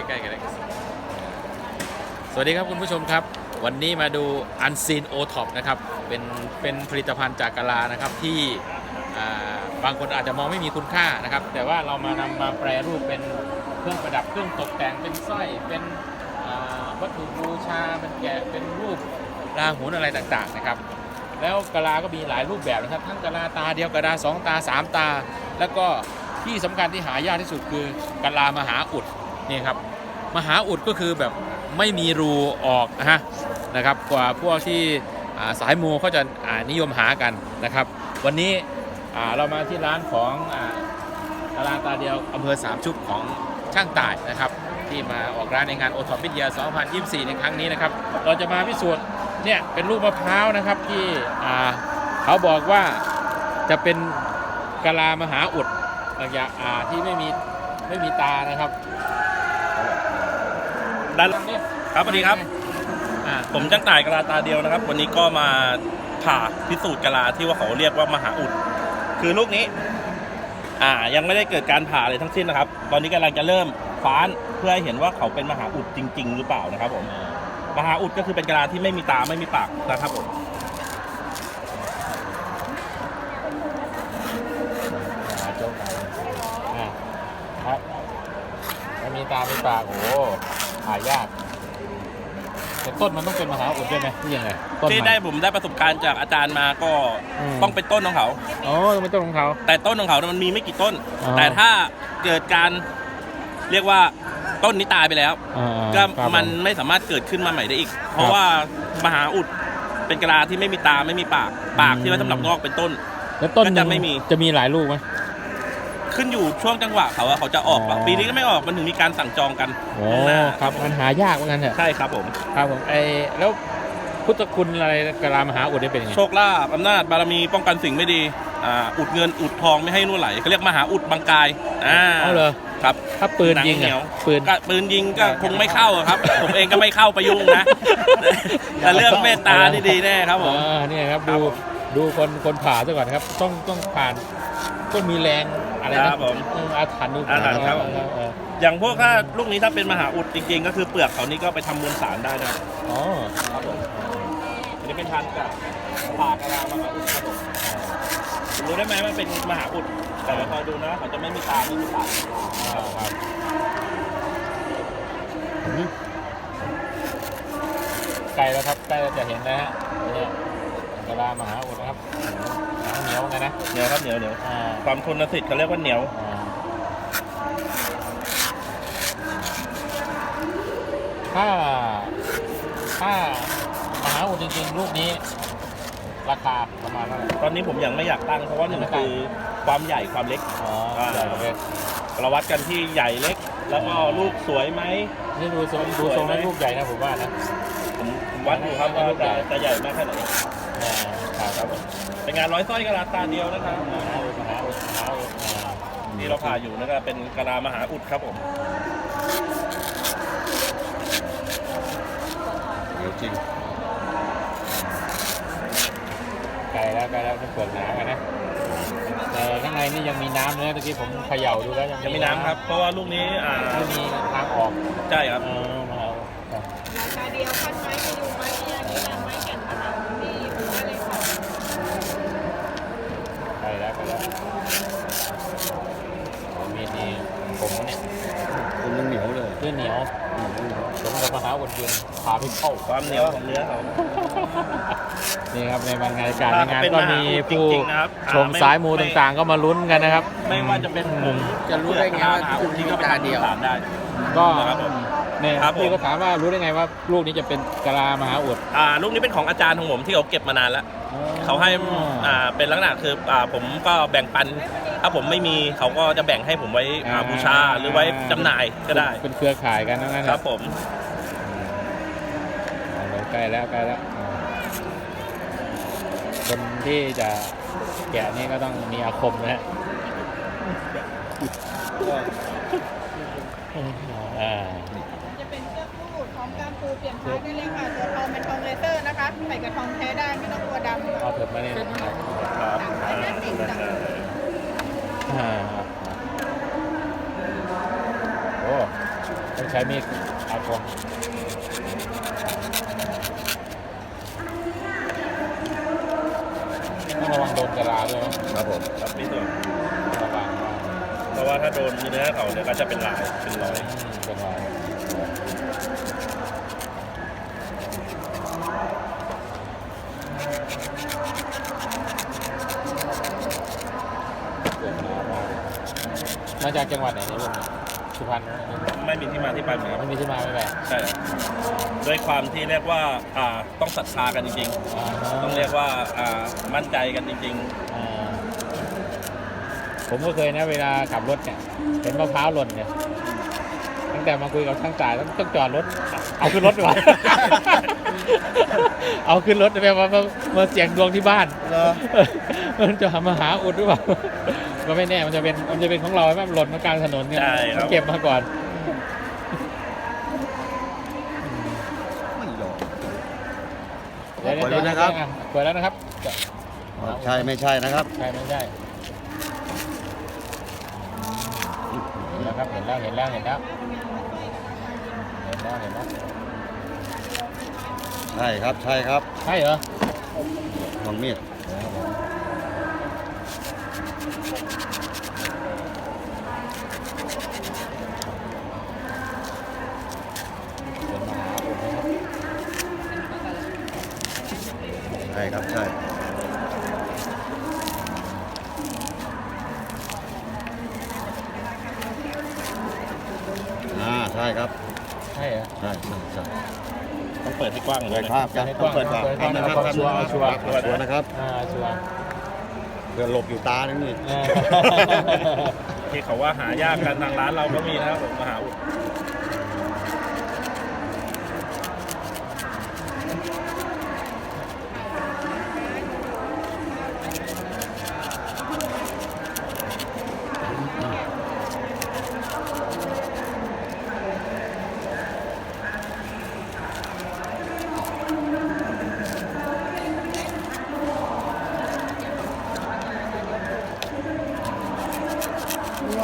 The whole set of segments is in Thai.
ล้ๆกันเลยสวัสดีครับคุณผู้ชมครับ วันนี้มาดูอันซีนโอท็อปนะครับเป็นเป็นผลิตภัณฑ์จากกะลานะครับที่บางคนอาจจะมองไม่มีคุณค่านะครับ แต่ว่าเรามานำมาแปรรูปเป็นเครื่องประดับเครื่องตกแต่งเป็นสร้อยเป็นวัตถุบูชาเป็นแกะเป็นรูปราหุนอะไรต่างๆนะครับ แล้วกะลาก็มีหลายรูปแบบนะครับ ทั้งกะลาตาเดียวกะลาสองตาสามตา แล้วก็ที่สำคัญที่หายากที่สุดคือกะลามหาอุดนี่ครับ มหาอุดก็คือแบบไม่มีรูออกนะฮะนะครับกว่าพวกที่สายมูเขาจะานิยมหากันนะครับ วันนี้เรามาที่ร้านของอ่ากะลาตาเดียวอำเภอสามชุกของช่างต่ายนะครับ ที่มาออกร้านในงานโอทอปวิทยา 2024 ในครั้งนี้นะครับ เราจะมาพิสูจน์เนี่ยเป็นลูกมะพร้าวนะครับที่เขาบอกว่าจะเป็นกะลามหาอุดอย่างอ่าที่ไม่มีไม่มีตานะครับ ด้านลองครับสวัสดีครับอ่าผมจังต่ายกะลาตาเดียวนะครับ วันนี้ก็มาผ่าพิสูจน์กะลาที่ว่าเขาเรียกว่ามหาอุด คือลูกนี้ อ่า ยังไม่ได้เกิดการผ่าเลยทั้งสิ้นนะครับ ตอนนี้กำลังจะเริ่มฟ้านเพื่อให้เห็นว่าเขาเป็นมหาอุดจริง ๆ หรือเปล่านะครับผมมหาอุดก็คือเป็นกะลาที่ไม่มีตาไม่มีปากนะครับผมหาโจ๊กอ่าครับไม่มีตาไม่ปากโอ้ายาก แต่ต้นมันต้องเป็นมหาอุดด้วยไหมที่ยังไงต้นที่มันได้ผมได้ประสบการณ์จากอาจารย์มาก็อืม ต้องเป็นต้นของเขาโอ้ต้องเป็นต้นของเขา แต่ต้นของเขาเนี่ยมันมีไม่กี่ต้นอ๋อแต่ถ้าเกิดการเรียกว่าต้นนี้ตายไปแล้ว อ่าก็ครับมันผไม่สามารถเกิดขึ้นมาใหม่ได้อีก เพราะว่ามหาอุดเป็นกะลาที่ไม่มีตาไม่มีปาก ปากที่ไว้สำหรับงอกเป็นต้น แล้วต้นก็จะไม่มี จะมีหลายลูกไหม ขึ้นอยู่ช่วงจังหวะเขาอะเขาจะออกปะอ๋อ ปีนี้ก็ไม่ออกมันถึงมีการสั่งจองกันโอ้ล่วงหน้าครับมันหายากเหมือนกันเถอะใช่ครับผมครับผมไอแล้วพุทธคุณอะไรกะลามหาอุดนี่เป็นยังไงโชคลาภอำนาจบารมีป้องกันสิ่งไม่ดีอ่าอุดเงินอุดทองไม่ให้รั่วไหลเขาเรียกมหาอุดบังกายอ่าเอาเหรอครับ ถ้าปืนหนังยิงเหนียวอะปืน ก็ปืนยิงก็คงไม่เข้าอะครับ ผมเองก็ไม่เข้าไปยุ่งนะ แต่เรื่องเมตตานี่ดีแน่ครับผม อ่าเนี่ยครับครัดูบผมดูคนคนผ่าซะก่อนครับ ต้องต้องผ่านต้องมีแรง อะไรคนะรับผมเอออาถรรพ์ดูอาถรรพ์ครับเออเอออย่างพวกถ้าลูกนี้ถ้าเป็นมหาอุดจริงๆ ก็คือเปลือกเขานี่ก็ไปทำมวลสารได้นะครับอ๋อครับผมอันนี้เป็นทานกับผ่ากะลามหาอุดครับผมรู้ได้ไหมมันเป็นมหาอุด แต่คอยดูนะเขาจะไม่มีตาไม่มีปากอ่าครับอืมใกล้แล้วครับใกล้เราจะเห็นแล้วฮะเนี่ย กะลามหาอุดนะครับเหนียวไงนะเหนียวครับเหนียวเหนียวอ่าความทนสิทธิ์เขาเรียกว่าเหนียวอ่าถ้าถ้ามหาอุดจริงๆลูกนี้ ราคาประมาณเท่าไหร่ตอนนี้ผมยังไม่อยากตั้งเพราะว่าหนึ่งคือความใหญ่ความเล็ก อ๋ออ่า ใหญ่เลยเราวัดกันที่ใหญ่เล็ก แล้วก็ลูกสวยไหม นี่ดูทรงดูทรงแล้วลูกใหญ่นะผมว่านะ ผมวัดอยู่ครับว่าจะจะใหญ่มากแค่ไหน ครับครับผมเป็นงานร้อยสร้อยกะลาตาเดียวนะครับมหาอุดมหาอุดมหาอุดอ่าที่เราผ่าอยู่นะครับเป็นกะลามหาอุดครับผมเดี๋ยวจริงไกลแล้วไกลแล้วจะเปิดน้ำกันนะแต่ข้างในนี่ยังมีน้ำเลยนะตะกี้ผมเขย่าดูแล้วยังมีน้ำครับ เพราะว่าลูกนี้อ่าไม่มีทางออกใช่ครับ เออมหาอุดครับ ราคาเดียวพันไม้พยุงไม้พยาธิไม้แก่นขนาดมีหัวเลยค่ะ ไกลแล้วไกลแล้วโอ้มีดนี่ผมเนี่ย คนยังเหนียวเลย เนื้อเหนียวสมกับมหาอุด จริงขาไม่เข้าความเหนียวของเนื้อเขา นี่ครับในบางงาการในงานเป็นก็มีผู้ริงๆนะครับชมอ่าสายมูต่างๆ ก็มาลุ้นกันนะครับไม่ว่าจะเป็นมุมจะรู้ได้ไงว่าลูกนี้มีตาเดียวถามได้ ก็นะครับผมเนี่ยครับพี่ก็ถามว่ารู้ได้ไงว่าลูกนี้จะเป็นกะลามหาอุดอ่าลูกนี้เป็นของอาจารย์ของผมที่เขาเก็บมานานแล้ว เขาให้อ่าเป็นลักษณะคืออ่าผมก็แบ่งปัน ถ้าผมไม่มีเขาก็จะแบ่งให้ผมไว้อ่าบูชาหรือไว้จำหน่ายก็ได้ เป็นเครือข่ายกันทั้งนั้นครับผม ใกล้แล้วใกล้แล้วอ่าคนที่จะแกะนี่ก็ต้องมีอาคมนะฮะอ่าจะเป็นเสื้อคู่พร้อมการปูเปลี่ยนท้ายได้เลยค่ะตัวทองเป็นทองเลเซอร์นะคะใส่กับทองแท้ได้ไม่ต้องกลัวดำเอาเถิดมานี่ครับสามร้อยห้าสิบจ้ะอ่าโอ้ต้องใช้มีดอาคมต้องระวังโดนกระ ลาด้วยนะครับผมครับพี่ส่วนระวังว่าเพราะว่าถ้าโดนเนื้อเขาเนี่ยก็จะเป็นลายเป็นรอยอืมเป็นรอยเกิดมามากมาจากจังหวัดไหนเนี่ยลุง สุพรรณไหมไม่มีที่มาที่ไปเหมือนกันไม่มีที่มาไม่แปลใช่ครับด้วยความที่เรียกว่าอ่าต้องศรัทธากันจริงอ่าฮะๆต้องเรียกว่าอ่ามั่นใจกันจริงอ่าผมก็เคยนะเวลาขับรถเนี่ยเห็นมะพร้าวหล่นเนี่ยตั้งแต่มาคุยกับช่างจ่ายต้องต้องจอดรถ เอาขึ้นรถดีกว่า เอาขึ้นรถไปมามามาเสี่ยงดวงที่บ้านเหรอ มันจะมาหาอุดหรือเปล่า ก็ไม่แน่มันจะเป็นมันจะเป็นของเราไหมมันหล่นมากลางถนนเนี่ยใช่ครับ เก็บมาก่อน ไม่หรอกเดี๋ยวเปิดแล้วนะครับ เปิดแล้วนะครับใช่ไม่ใช่นะครับ ใช่ไม่ใช่เห็นแล้วครับ เห็นแล้ว เห็นแล้ว เห็นแล้ว เห็นแล้ว เห็นแล้ว ใช่ครับใช่ครับใช่เหรอลองมีดเป็นมหาอุดนะครับ ใช่ครับ ใช่อ่าใช่ครับ ใช่เหรอใช่ใช่ใช่ๆต้องเปิดให้กว้างเลเปิยดภาพครับให้กต้อว้างงเปิดภาพเปิดกว้างนะครับเอาชัวร์เอาชัวร์ชัวร์นะครับ อ่าชัวร์เผื่อหลบอยู่ตานึงนี่อ่าที่เขาว่าหายากกันทางร้านเราก็มีนะครับผมมหาอุด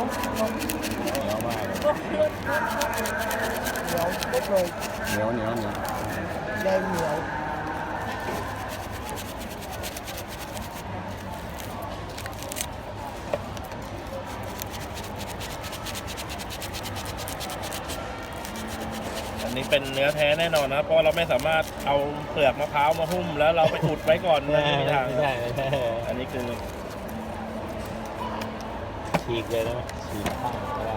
เหนียวมากเลยเหนียวเหนียวเหนียวอันนี้เป็นเนื้อแท้แน่นอนนะ เพราะว่าเราไม่สามารถเอาเปลือกมะพร้าวมาหุ้ม แล้วเราไปอุดไว้ก่อนไม่ไม่มีทางใช่ไม่ใช่อันนี้คือฉีกเลยนะีข้างก็ได้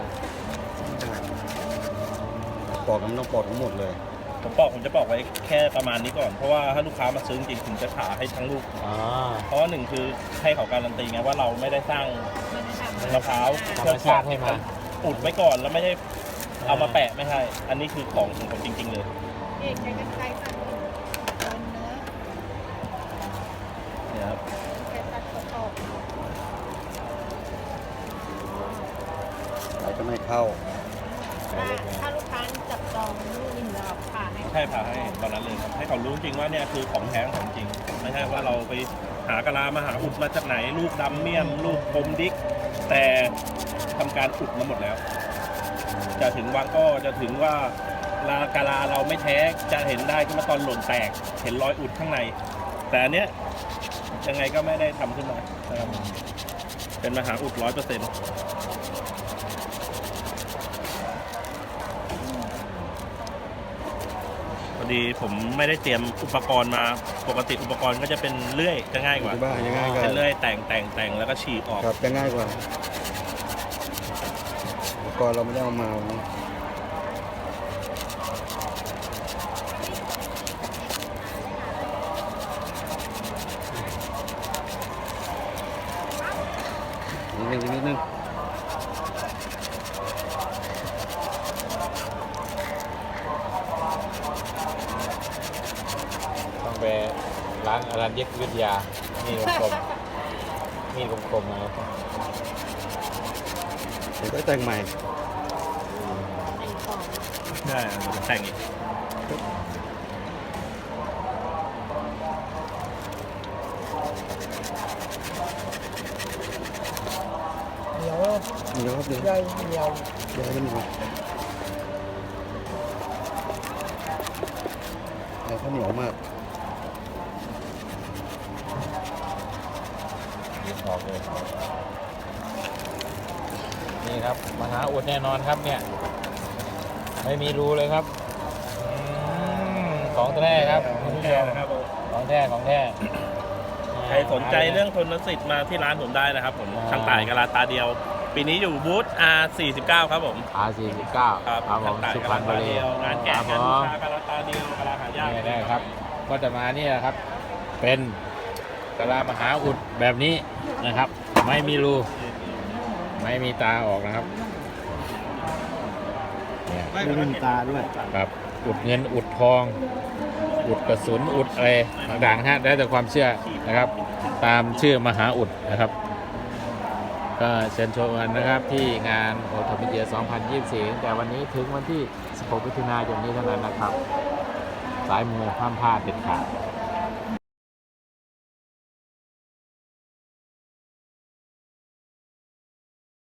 ปอกมันต้องปอกทั้งหมดเลยผมปอกผมจะปอกไว้แค่ประมาณนี้ก่อนเพราะว่าถ้าลูกค้ามาซื้อจริงๆถึงจะผ่าให้ทั้งลูกอ๋อเพราะว่าหนึ่งคือให้เขาการันตีไงว่าเราไม่ได้สร้างมะพร้าวธรรมชาติให้มาอุดไว้ก่อนแล้วไม่ได้เอามาแปะไม่ใช่อันนี้คือของของผมจริง ๆ เลย เอกใช้กันไกรตัดโดนเนื้อ เนี่ยครับ แกตัดกรอบ เราจะไม่เข้าถ้าถ้าลูกค้าจับจองลูกนี่เราผ่าให้ใช่ผ่าให้ตอนนั้นเลยครับให้เขารู้จริงว่าเนี่ยคือของแท้ของจริง ไม่ใช่ว่าเราไปหากะลามาหาอุดมาจากไหนลูกดำเมี่ยมลูกคมดิก แต่ทำการอุดมาหมดแล้ว จะถึงวางก็จะถึงว่าลากะลาเราไม่แท้จะเห็นได้ก็มาตอนหล่นแตก เห็นรอยอุดข้างใน แต่อันเนี้ยยังไงก็ไม่ได้ทำขึ้นมานะครับเป็นมหาอุดร้อยเปอร์เซ็นต์พอ ดีผมไม่ได้เตรียมอุปกรณ์มา ปกติอุปกรณ์ก็จะเป็นเลื่อยจะง่ายกว่าที่บ้านยังง่ายกว่าเป็นเลื่อยแต่งแต่งแต่งแล้วก็ฉีกออกครับจะง่ายกว่าอุปกรณ์เราไม่ได้เอามาวันนี้นิดนึงนิดนึงต้องานอรัญญกวิทยา มีดกลมๆมีดกลมๆนะครับเดี๋ยวก็แต่งใหม่แต่งของได้แต่งอีกเหนียวเหนียวครับเหนียวใหญ่เหนียวใหญ่เป็นเหนียวใหญ่ขาวเหนียวมาก ออกเลยนี่ครับมหาอุดแน่นอนครับเนี่ย ไม่มีรูเลยครับอืมของแท้ครับคุณผู้ชมนะครับผมของแท้ของแท้ใครสนใจเรื่องทนสิทธิ์มาที่ร้านผมได้นะครับผมช่างต่ายกะลาตาเดียว ปีนี้อยู่บูธ R49 ครับผมอาสี่สิบเก้าครับครับผมช่างต่ายสุกะพรลารณบุตารีเดียวงานแกะครับผงานมบูชากะลาตาเดียวกะลาหายากนี่ได้ครับ ก็จะมาเนี่ยครับ เป็น กะลามหาอุดแบบนี้นะครับ ไม่มีรูไม่มีตาออกนะครับเนี่ยไม่มีตาด้วยครับอุดเงินอุดทอง อุดกระสุนอุดอะไรต่างๆฮะได้วแต่ความเชื่อนะครับ ตามชื่อมหาอุดนะครับ ก็เชิญชมกันนะครับที่งานโอทอมิเดีย 2024ตั้งแต่วันนี้ถึงวันที่ 16มิถุนายนนี้เท่านั้นนะครับ สายมูห้ามพลาดเด็ดขาด